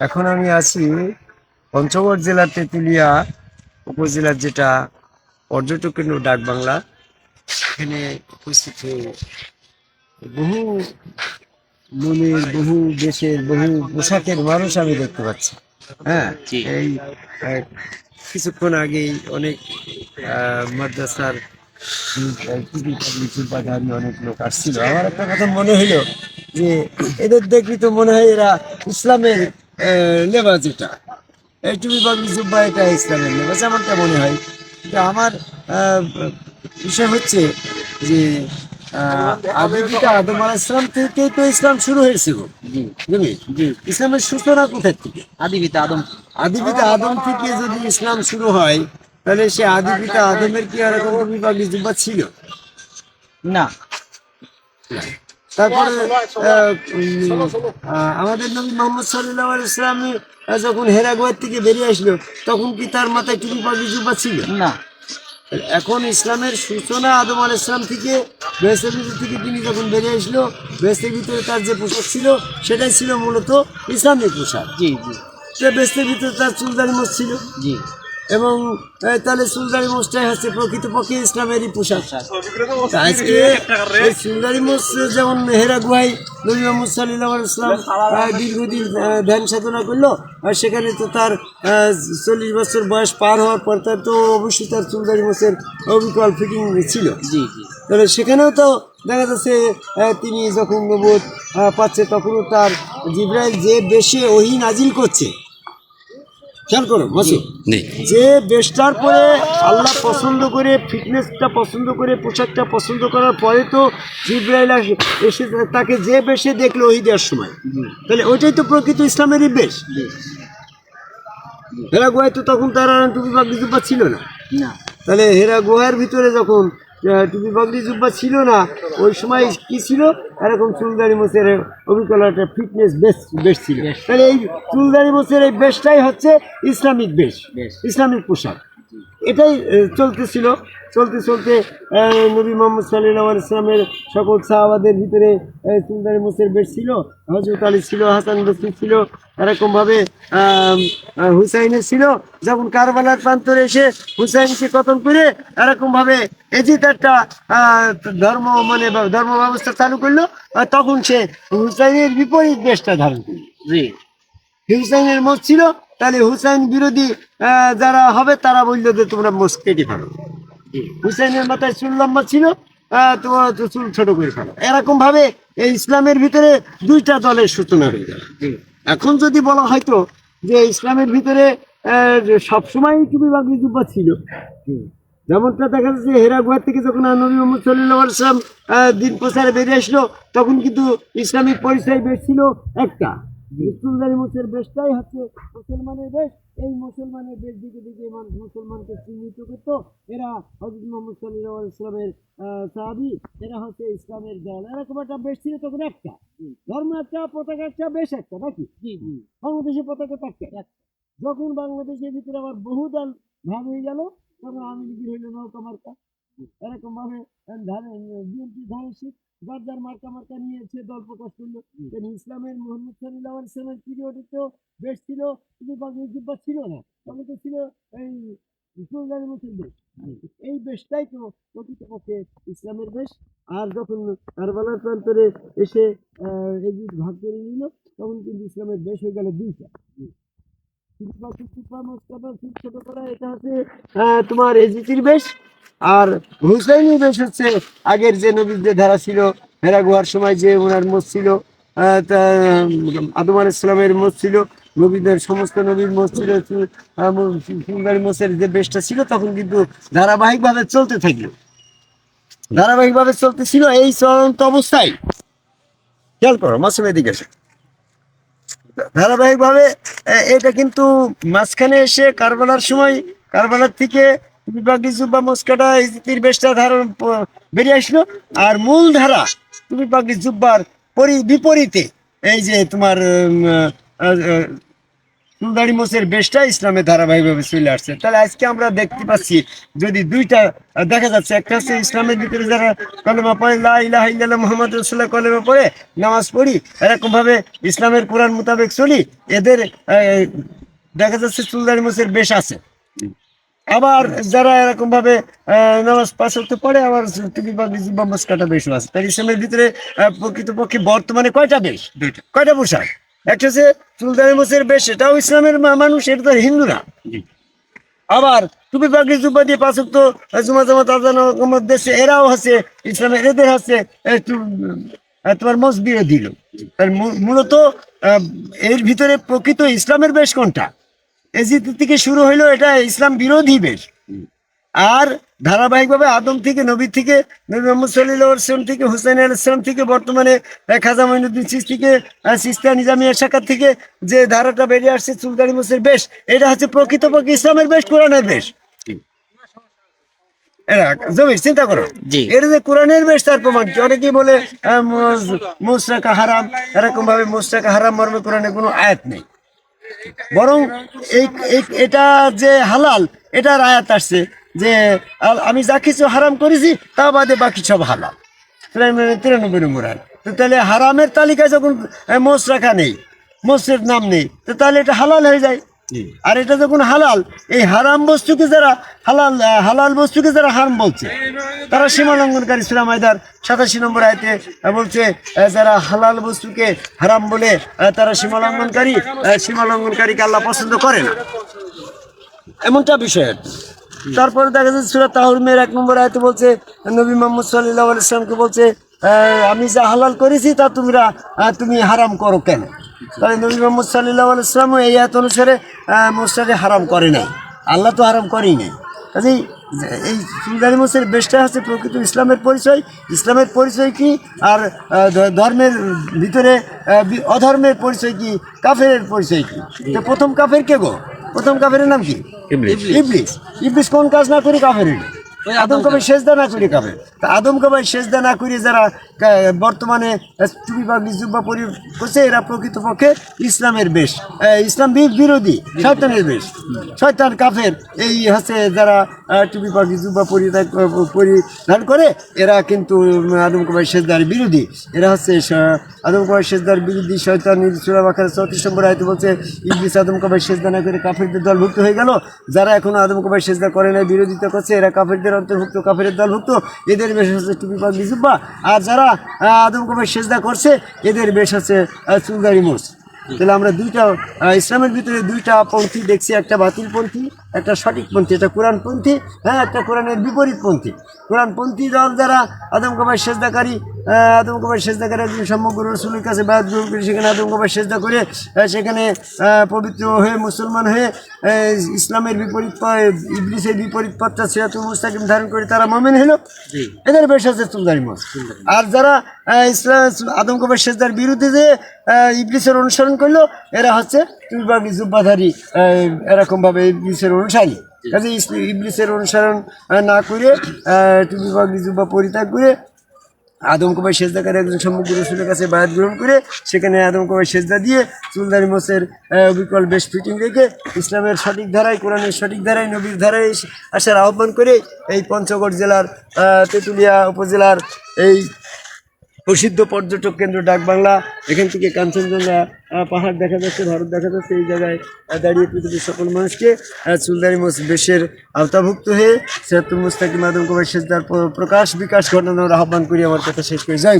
এখন আমি আছি পঞ্চগড় জেলার তেঁতুলিয়া উপজেলার যেটা পর্যটক কেন্দ্র ডাক বাংলা। এখানে উপস্থিত হয়ে বহু মনের বহু দেশের বহু পোশাকের মানুষ আমি দেখতে পাচ্ছি। হ্যাঁ এই কিছুক্ষণ আগেই অনেক আহ, মাদ্রাসার বাজারে অনেক লোক আসছিল আমার একটা কথা মনে হইল যে এদের দেখলি তো মনে হয় এরা ইসলামের লেবাস এটা এই টুপি পাগড়ি জুব্বা এটা ইসলামের লেবাস আমারটা মনে হয় আমার বিষয় হচ্ছে যে আদম ইসলাম থেকে তো ইসলাম শুরু হয়েছে গো জি ইসলামের সূচনা কোথার থেকে আদি পিতা আদম আদি পিতা আদম থেকে যদি ইসলাম শুরু হয় তাহলে সে আদি পিতা আদমের কি আর কোনো বিভাগী জুব্বা ছিল? না। তারপরে আমাদের নবী মোহাম্মদ সাল্লাহ ইসলাম যখন হেরাগোয়ার থেকে বেরিয়ে আসলো তখন কি তার মাথায় টুপি পাগি জুব্বা ছিল? না। এখন ইসলামের সূচনা আদম আল ইসলাম থেকে বেহেস্তের ভিতর থেকে তিনি যখন বেরিয়ে আসলো বেহেস্তের ভিতরে তার যে পোশাক ছিল সেটাই ছিল মূলত ইসলামিক পোশাক। জি জি। সে বেহেস্তের ভিতরে তার চুলদারি মোচ ছিল। জি। এবং তাহলে চুলদারি মোচটাই হচ্ছে প্রকৃতপক্ষে ইসলামেরই পোশাক। আজকে এই মোচ যেমন হেরা গুহাই নবী মোহাম্মদ সাল্লাহ ইসলাম দীর্ঘদিন ধ্যান সাধনা করল আর সেখানে তো তার চল্লিশ বছর বয়স পার হওয়ার পর তার তো অবশ্যই তার চুলদারি মোচের অবিকল ফিটিং ছিল। জি জি। তাহলে সেখানেও তো দেখা যাচ্ছে তিনি যখন নবোধ পাচ্ছে তখনও তার জিব্রাইল যে বেশে ওহি নাজিল করছে। খেয়াল করো মাসুদ যে বেশটার পরে আল্লাহ পছন্দ করে ফিটনেসটা পছন্দ করে পোশাকটা পছন্দ করার পরে তো জিব্রাইল এসে তাকে যে বেশে দেখল ওই দেওয়ার সময় তাহলে ওইটাই তো প্রকৃত ইসলামেরই বেশ। হেরা গুহায় তো তখন তার টুপি পাগড়ি জুব্বা ছিল না। তাহলে হেরা গুহার ভিতরে যখন টুপি পাগড়ি জুব্বা ছিল না ওই সময় কি ছিল? এরকম চুলদারি মোচের অভিজ্ঞতা ফিটনেস বেশ বেশ ছিল। তাহলে এই চুলদারি মোচের এই বেশটাই হচ্ছে ইসলামিক বেশ। ইসলামিক পোশাক। এটাই চলতেছিল। চলতে চলতে নবী মোহাম্মদ সাল্লাহ ইসলামের সকল সাহাবাদের ভিতরে চুলদারি মোচের বেশ ছিল। হজরত আলী ছিল হাসান বসরি ছিল এরকমভাবে আম, আহ, হুসাইনের ছিল যখন কারবালার প্রান্তরে এসে হুসাইনকে কতল করে এরকম এরকমভাবে এজিত একটা ধর্ম মানে ধর্ম ব্যবস্থা চালু করল তখন সে হুসাইনের বিপরীত বেশটা ধারণ করল। জি। হুসাইনের মত ছিল তাহলে হুসাইন বিরোধী আহ, যারা হবে তারা বলল যে তোমরা মোস কেটে ফেলো। হুসাইনের মাথায় চুল লম্বা ছিল তোমার চুল ছোট করে ফেলো। এরকম ভাবে এই ইসলামের ভিতরে দুইটা দলের সূচনা হয়ে গেল। এখন যদি বলা হয়তো যে ইসলামের ভিতরে সবসময় টুপি বাগরি জুব্বা ছিল। যেমনটা দেখা যাচ্ছে হেরা গুহার থেকে যখন নবী মোহাম্মদ সাল্লাহ আসলাম দিন প্রচারে বেরিয়ে আসলো, তখন কিন্তু ইসলামিক পরিচয় বেশ ছিল একটা। মুসলমানি মুসের বেশটাই হচ্ছে মুসলমানের বেশ। এই মুসলমানের বেশ দিকে দিকে মানুষ মুসলমানকে চিহ্নিত করতো। এরা হজরত মোহাম্মদ সাল্লাহ ইসলামের সাহাবি। এরা হচ্ছে ইসলামের দল। এরকম একটা বেশ ছিল তখন একটা। ধর্ম একটা পতাকা একটা বেশ একটা নাকি? বাংলাদেশের পতাকা একটা। যখন বাংলাদেশের ভিতরে আবার বহু দল ভাগ হয়ে গেল তখন আমি হইল নৌকা মার্কা। এরকম ভাবে বিএনপি ধানের শীত যার যার মার্কা মার্কা নিয়েছে দল প্রকাশ করল। ইসলামের মোহাম্মদ সাল্লাহ ইসলামের পিরিয়ডে তো বেশ ছিল কিন্তু বাংলাদেশ জিব্বা ছিল না। তবে তো ছিল এই সুলতানি মুসলিম বেশ। এই বেশটাই তো প্রকৃতপক্ষে ইসলামের বেশ। আর যখন কারবালার প্রান্তরে এসে যে ভাগ করে নিল তখন কিন্তু ইসলামের বেশ হয়ে গেল দুইটা। ছোট করা এটা হচ্ছে তোমার এজিতির বেশ। আর হুসাইনি বেশ হচ্ছে, আগের যে নবীর যে ধারা ছিল হেরা গুহার সময় যে ওনার মত ছিল আদম আল ইসলামের মত ছিল, নবীদের সমস্ত নবীর মত ছিল সুন্দরী মোসের যে বেশটা ছিল, তখন কিন্তু ধারাবাহিকভাবে চলতে থাকল। ধারাবাহিকভাবে চলতেছিল এই চলন্ত অবস্থায়। খেয়াল করো মাসুম এদিকে এসে। ধারাবাহিকভাবে এটা কিন্তু মাঝখানে এসে কারবালার সময়, কারবালার থেকে বিভাগী জুব্বা মস্কাটা ইজিতির বেশটা ধারণ বেরিয়ে আসলো। আর মূল ধারা, তুমি পাগি জুব্বার পরি বিপরীতে, এই যে তোমার চুলদাড়ি মোচের বেশটা ইসলামের ধারাবাহিকভাবে চলে আসছে। তাহলে আজকে আমরা দেখতে পাচ্ছি, যদি দুইটা দেখা যাচ্ছে, একটা হচ্ছে ইসলামের ভিতরে যারা কলেমা পড়ে, লা ইলাহা ইল্লাল্লাহ মুহাম্মদ রাসূলুল্লাহ কলেমা পড়ে, নামাজ পড়ি এরকম ভাবে ইসলামের কোরআন মোতাবেক চলি, এদের দেখা যাচ্ছে চুলদাড়ি মোচের বেশ আছে। আবার যারা এরকম ভাবে আহ, নামাজ পাশ করতে পারে আবার টুপি বা মস্কাটা বেশও আছে। তাই ইসলামের ভিতরে প্রকৃতপক্ষে বর্তমানে কয়টা বেশ দুইটা। কয়টা পোশাক? একটা হচ্ছে চুলদানি মোসের বেশ এটাও ইসলামের মানুষ এটা তো হিন্দু না আবার টুপি পাগড়ি জুব্বা দিয়ে পাঁচক তো জুমা জামাত আজান দেশে এরাও আছে ইসলামের এদের আছে তোমার মস বিরোধী লোক মূলত আহ, এর ভিতরে প্রকৃত ইসলামের বেশ কোনটা? এজিদ থেকে শুরু হইল এটা ইসলাম বিরোধী বেশ। আর ধারাবাহিকভাবে আদম থেকে নবী থেকে নবী মোহাম্মদ সাল্লাহ ইসলাম থেকে হুসাইন আল ইসলাম থেকে বর্তমানে খাজা মঈনুদ্দিন চিস্তিকে আহ, সিস্তা নিজামিয়া শাখার থেকে যে ধারাটা বেরিয়ে আসছে চুলদারি মুসের বেশ এটা হচ্ছে প্রকৃতপক্ষে ইসলামের বেশ কোরআনের বেশ। জমির চিন্তা করো। এটা যে কোরআনের বেশ তার প্রমাণ কি? অনেকেই বলে মোসরাকা হারাম এরকম ভাবে মোসরাকা হারাম মর্মে কোরআনে কোনো আয়াত নেই। বরং এই এটা যে হালাল এটা আয়াত আসছে যে আমি যা কিছু হারাম করেছি, তা বাদে বাকি সব হালাল। তিরানব্বই- নম্বর তো তাহলে হারামের তালিকায় যখন মোস রাখা নেই মোসের নাম নেই, তো তাহলে এটা হালাল হয়ে যায়। আর এটা যখন হালাল, এই হারাম বস্তুকে যারা হালাল হালাল বস্তুকে যারা হারাম বলছে, তারা সীমা লঙ্ঘনকারী সুরা সাতাশি নম্বর আয়তে বলছে যারা হালাল বস্তুকে হারাম বলে তারা সীমা লঙ্ঘনকারী সীমা লঙ্ঘনকারীকে আল্লাহ পছন্দ করে না। এমনটা বিষয়। তারপরে দেখা যাচ্ছে সুরা তাহরমের এক নম্বর আয়তে বলছে, নবী মোহাম্মদ সাল্লাহ ইসলামকে বলছে আমি যা হালাল করেছি তা তোমরা তুমি হারাম করো কেন? তাহলে নবী মোহাম্মদ সাল্লাহ ইসলামও এই আয়াত অনুসারে মোস্টারে হারাম করে নাই। আল্লাহ তো হারাম করেই নাই। কাজেই এই সুলদানি মোসের বেশটা হচ্ছে প্রকৃত ইসলামের পরিচয়। ইসলামের পরিচয় কি? আর ধর্মের ভিতরে অধর্মের পরিচয় কি? কাফের পরিচয় কি? তো প্রথম কাফের কে গো? প্রথম কাফের নাম কি? ইবলিস। ইবলিস। কোন কাজ না করি কাফের আদম কবে সেজদা না করি তা আদম কবে সেজদা না করি যারা বর্তমানে টুপি পরি করছে এরা প্রকৃতপক্ষে ইসলামের বেশ। ইসলাম বিরোধী শয়তানের বেশ। শয়তান কাফের এই হচ্ছে যারা টুপি বা নিজুব্বা পরিধান পরিধান করে এরা কিন্তু আদম কবাই সেজদার বিরোধী। এরা হচ্ছে আদম কবাই সেজদার বিরোধী শয়তান সুরা বাখার চৌত্রিশ নম্বর আয়তে বলছে ইবলিস আদম কবাই সেজদা না করে কাফেরদের দলভুক্ত হয়ে গেল। যারা এখনও আদম কবাই সেজদা করে না বিরোধিতা করছে এরা কাফেরদের অন্তর্ভুক্ত কাফের দলভুক্ত এদের বেশ হচ্ছে টুপি পাক বিজুব্বা আর যারা আদম কবাই সেজদা করছে, এদের বেশ হচ্ছে চুলদারি মোস তাহলে আমরা দুইটা ইসলামের ভিতরে দুইটা পন্থী দেখছি, একটা বাতিল পন্থী একটা সঠিক পন্থী একটা কোরআন পন্থী হ্যাঁ একটা কোরআনের বিপরীত পন্থী। কোরআন পন্থী দল যারা আদম কবাই সেজদাকারী আদম কবাই সেজদাকারী একজন সমগ্র রসুলের কাছে করে সেখানে আদম কবাই সেজদা করে সেখানে পবিত্র হয়ে মুসলমান হয়ে ইসলামের বিপরীত ইবলিসের বিপরীত পথটা সিরাতুল মুস্তাকিম ধারণ করে তারা মমেন হলো। এদের বেশ আছে চুলদারি মাছ আর যারা ইসলাম আদম কবার শেষদার বিরুদ্ধে যে ইবলিসের অনুসরণ করল এরা হচ্ছে তুলবাগি জুব্বাধারী এরকম ভাবে ইবলিসের অনুসারী। কাজে ইবলিসের অনুসরণ না করে টুবিবাগি জুব্বা পরিত্যাগ করে আদম কবাই সেজদাকারী একজন সমগ্র রসুলের কাছে বায়াত গ্রহণ করে সেখানে আদম কবাই সেজদা দিয়ে চুলদারি মোসের আহ, বিকল বেশ ফিটিং রেখে ইসলামের সঠিক ধারায় কোরআনের সঠিক ধারায় নবীর ধারায় আসার আহ্বান করে এই পঞ্চগড় জেলার তেঁতুলিয়া উপজেলার এই প্রসিদ্ধ পর্যটক কেন্দ্র ডাকবাংলা এখান থেকে কাঞ্চনজঙ্ঘা পাহাড় দেখা যাচ্ছে, ভারত দেখা যাচ্ছে, এই জায়গায় দাঁড়িয়ে পৃথিবীর সকল মানুষকে চুলদারি মোস বেশের আওতাভুক্ত হয়ে সেহাত্তর মুস্তাকিম আদম কবাই শেষদার প্রকাশ বিকাশ ঘটানোর আহ্বান করি, আমার কথা শেষ করে। যাই